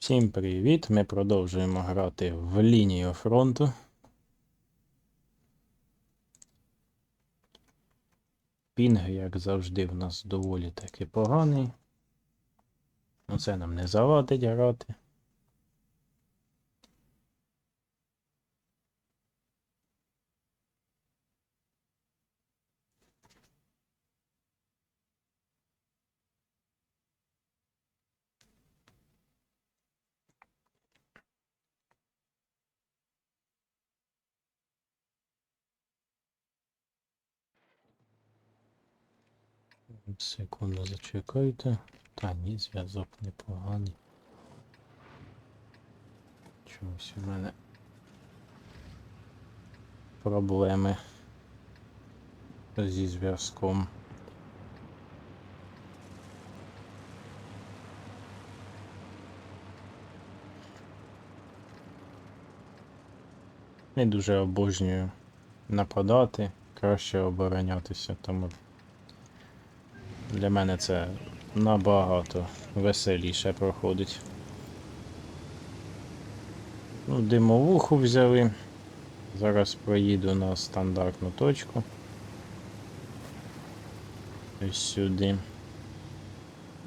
Всім привіт! Ми продовжуємо грати в лінію фронту. Пінг, як завжди, в нас доволі таки поганий. Ну це нам не завадить грати. Секунду зачекайте. Та ні, зв'язок непоганий. Чомусь у мене проблеми зі зв'язком. Не дуже обожнюю нападати, краще оборонятися, тому для мене це набагато веселіше проходить. Ну, димовуху взяли. Зараз проїду на стандартну точку. Ось сюди.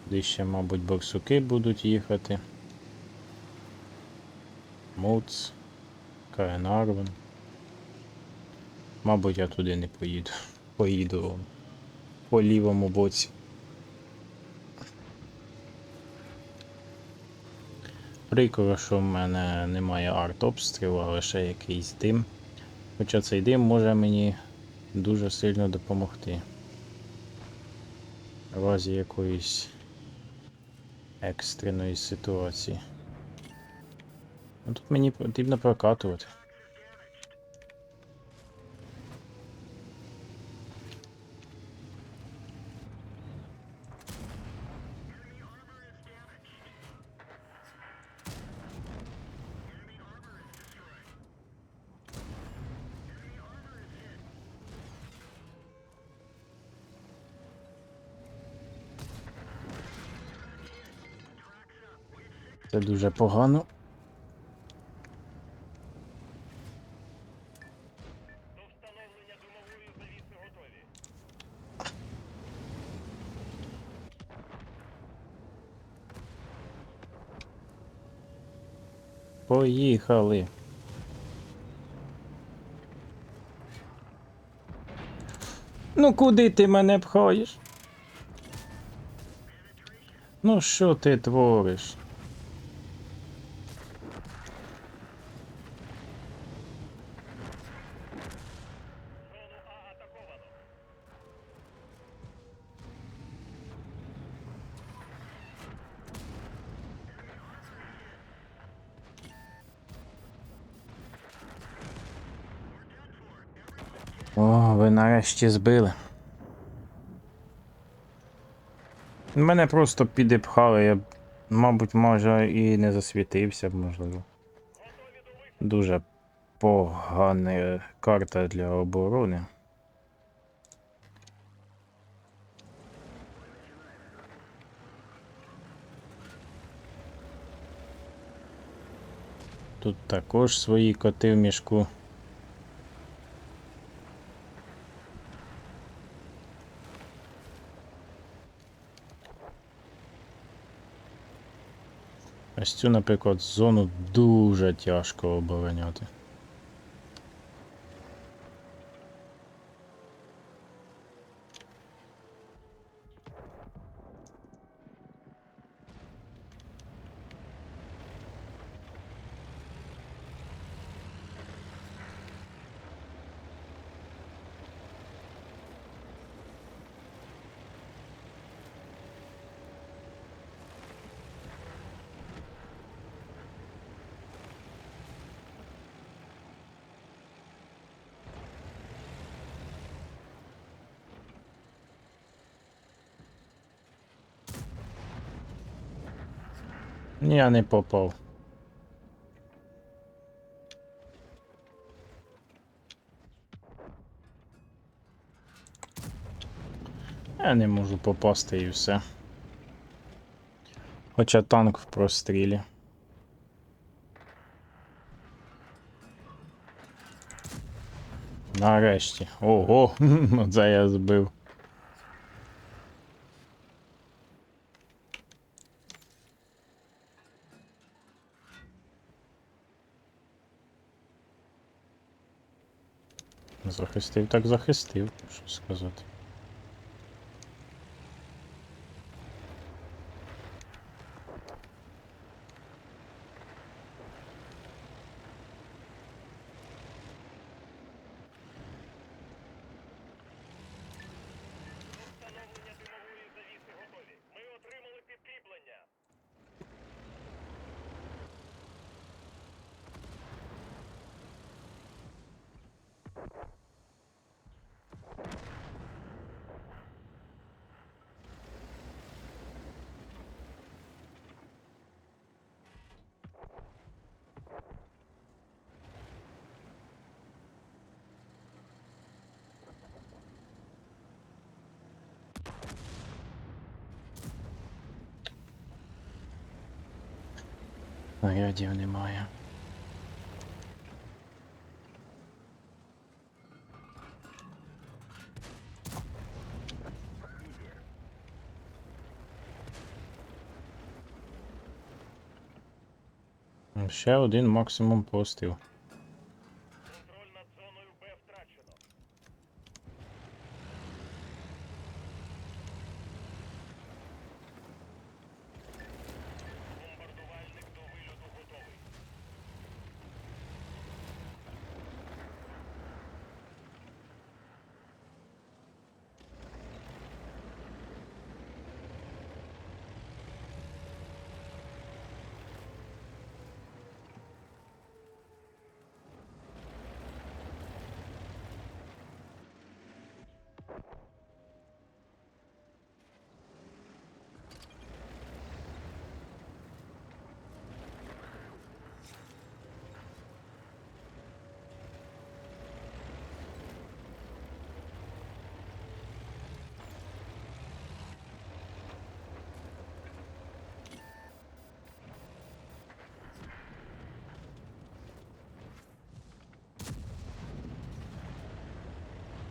Де ще, мабуть, борсуки будуть їхати. Моц, Каенарвен. Мабуть, я туди не поїду. Поїду по лівому боці. Прикро, що в мене немає арт-обстрілу, а лише якийсь дим. Хоча цей дим може мені дуже сильно допомогти. В разі якоїсь екстреної ситуації. Ну, Тут мені потрібно прокатувати. Це дуже погано. Поїхали. Ну куди ти мене пхаєш? Ну що ти твориш? Ви нарешті збили. Мене просто підіпхали, я, мабуть, може і не засвітився б, можливо. Дуже погана карта для оборони. Тут також свої коти в мішку. Ось цю, наприклад, зону дуже тяжко обороняти. Я не попав. Я не можу попасти і все. Хоча танк в прострілі. Нарешті. Ого, це я збив. Захистив, так захистив, що сказати. Снарядів немає. Ще один максимум постріл.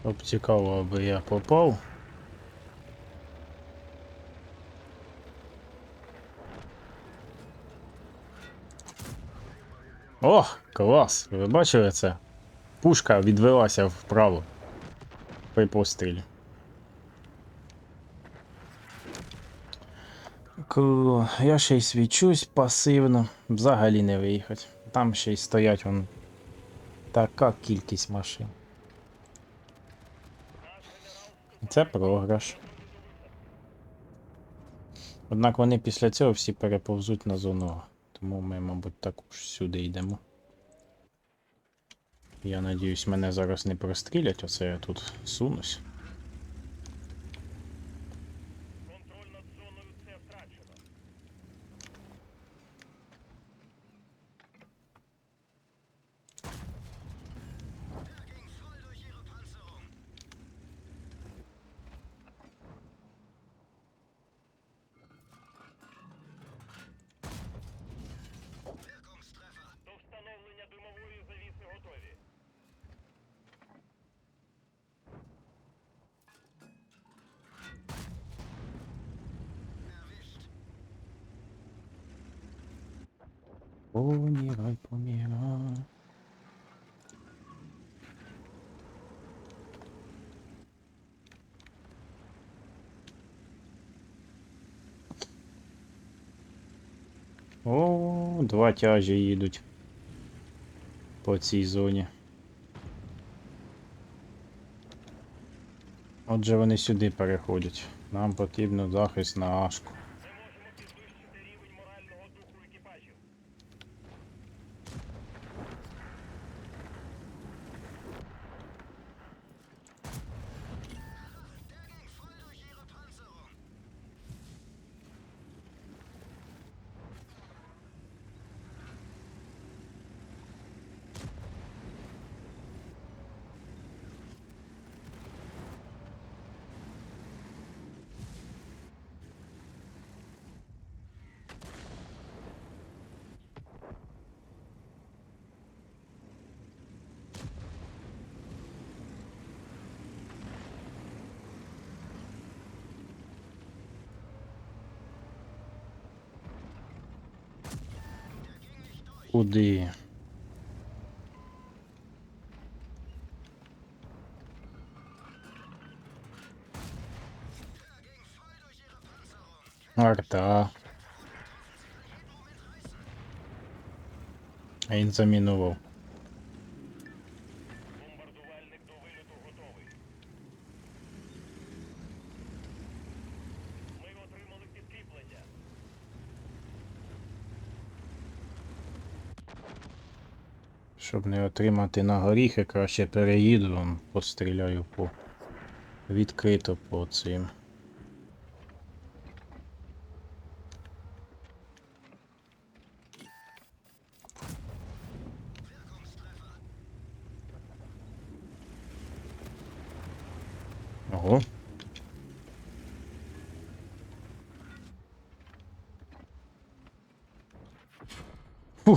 Об цікаво, аби я попав. О, клас! Ви бачили це? Пушка відвелася вправо при пострілі. Круто. Я ще й свічусь пасивно. Взагалі не виїхати. Там ще й стоять вон. Така кількість машин. Це програш. Однак вони після цього всі переповзуть на зону. Тому ми, мабуть, також сюди йдемо. Я надіюсь, мене зараз не прострілять, оце я тут сунусь. Помирай, помирай. О, два тяжі їдуть по цій зоні. Отже, вони сюди переходять. Нам потрібно захист на Ашку. Куди? Арта. А Він замінував. Щоб не отримати на горіхи, краще переїду, постріляю по відкрито по цим. Ого.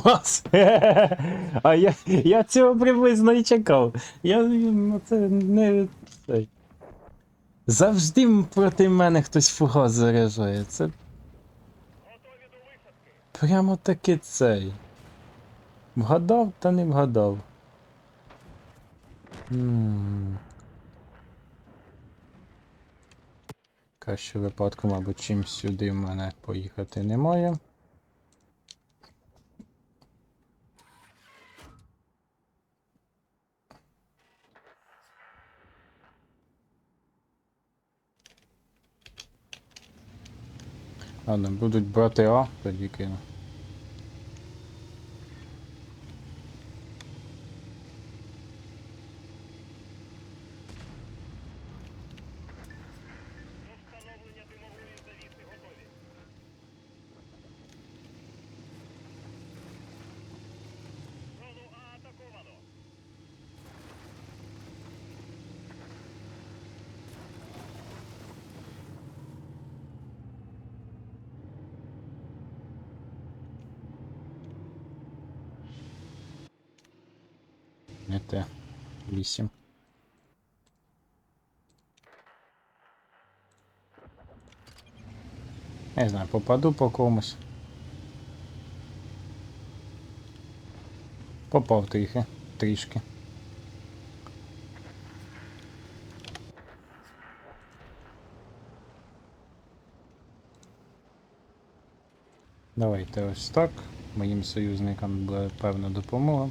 Вас? А я, я цього приблизно і чекав. Я ну, це не. Завжди проти мене хтось фугас заряджає. Це прямо таки цей. Вгадав та не вгадав. Краще випадку, мабуть, чим сюди в мене поїхати немає. Ладно, будуть брати А, тоді кину. 8. Не знаю, попаду по комусь. Попав тріхи, трішки. Давайте ось так. Моїм союзникам буде певна допомога.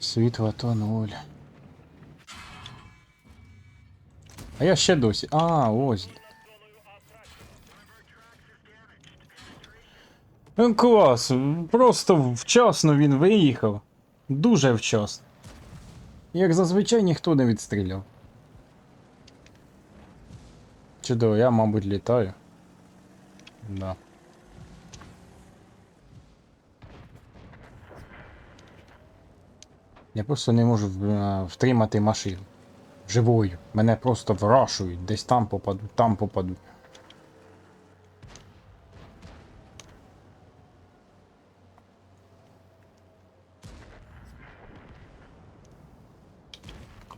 Світло то нуль. А я ще досі. А, ось. Ну, клас, просто вчасно він виїхав. Дуже вчасно. Як зазвичай ніхто не відстріляв. Чудово, я, мабуть, літаю. Да. Я просто не можу е, втримати машину. Живою. Мене просто врашують. Десь там попаду, там попаду.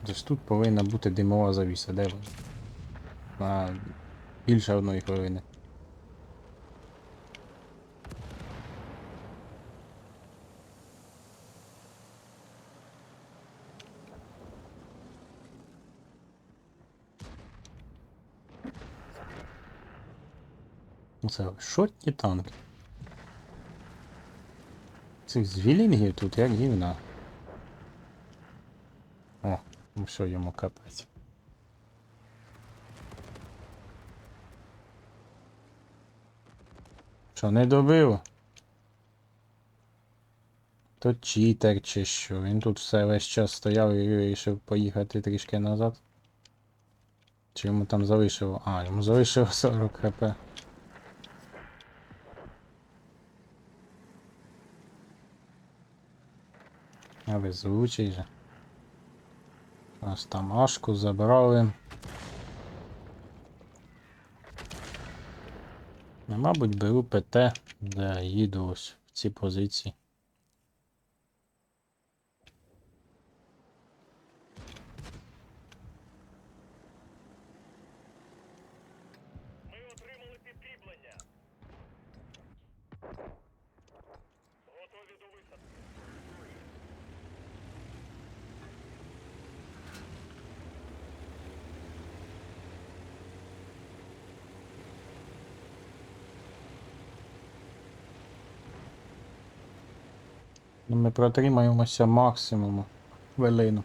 Десь тут повинна бути димова завіса, де вона? На більше одної хвилини. Ну це шотні танки. Цих звілінгів тут як гівна. О, ну все, йому капець. Що, не добив? То читер чи що? Він тут все весь час стояв і вирішив поїхати трішки назад. Чи йому там залишило? А, йому залишило 40 хп. А везучий же. Нас там Ашку забрали. Ну, мабуть, беру ПТ, де їду ось в ці позиції. Ми протримаємося максимуму хвилину.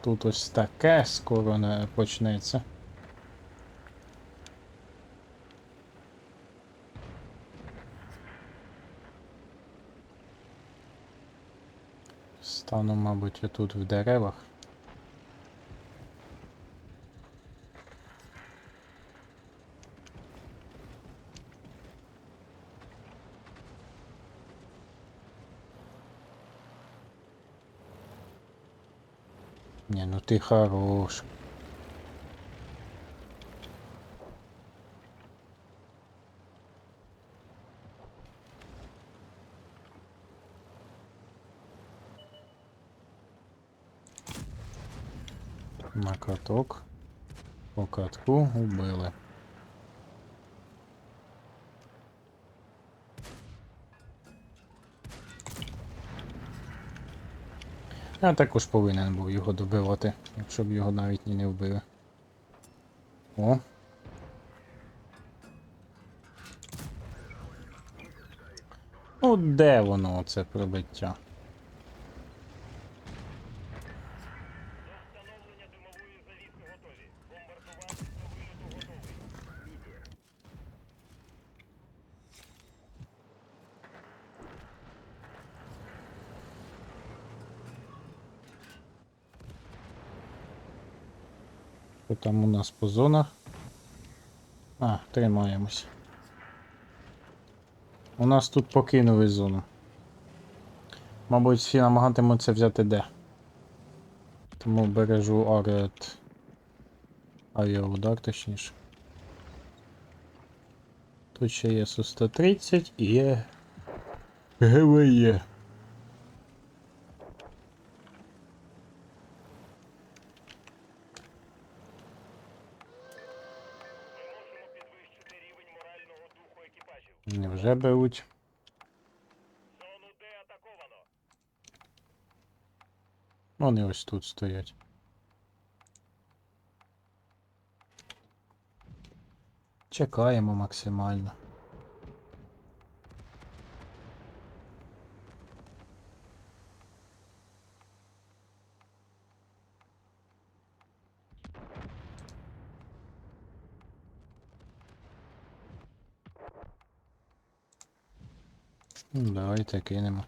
Тут ось таке скоро не почнеться. Стану, мабуть, тут в деревах. Не, ну ты хорош. На каток. По катку убили. Я також повинен був його добивати, якщо б його навіть і не вбили. О. Ну де воно оце пробиття? Що там у нас по зонах? А, тримаємось. У нас тут покинули зону. Мабуть, всі намагатимуться взяти Д. Тому бережу арет. Авіаудар, точніше. Тут ще є Су-130 і є. ГВЄ. Невже беруть? Вони ось тут стоять. Чекаємо максимально. Ну, Давайте кинемо.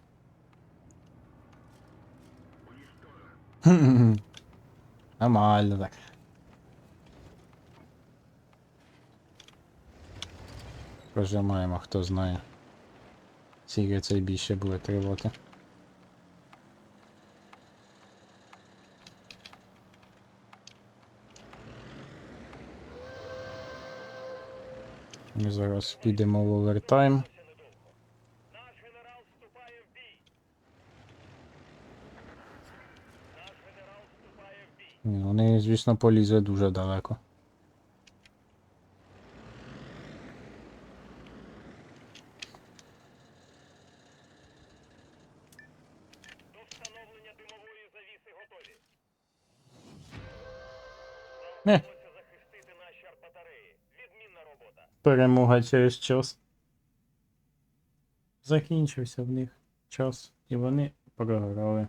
Нормально так. Прожимаємо, хто знає. Скільки цей більше буде тривати. Ми зараз підемо в овертайм. Ще недовго. Наш генерал вступає в бій. Наш генерал вступає в бій. Ні, Вони, звісно, полізли дуже далеко. До встановлення димової завіси готові. Не. Захистити наші артбатареї. Відмінна робота. Перемога через час. Закінчився в них час, і вони програли.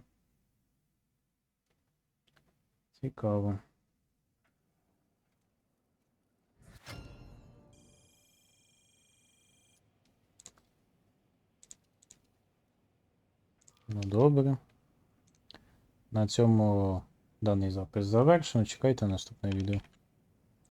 Цікаво. Ну добре. На цьому даний запис завершено. Чекайте наступне відео.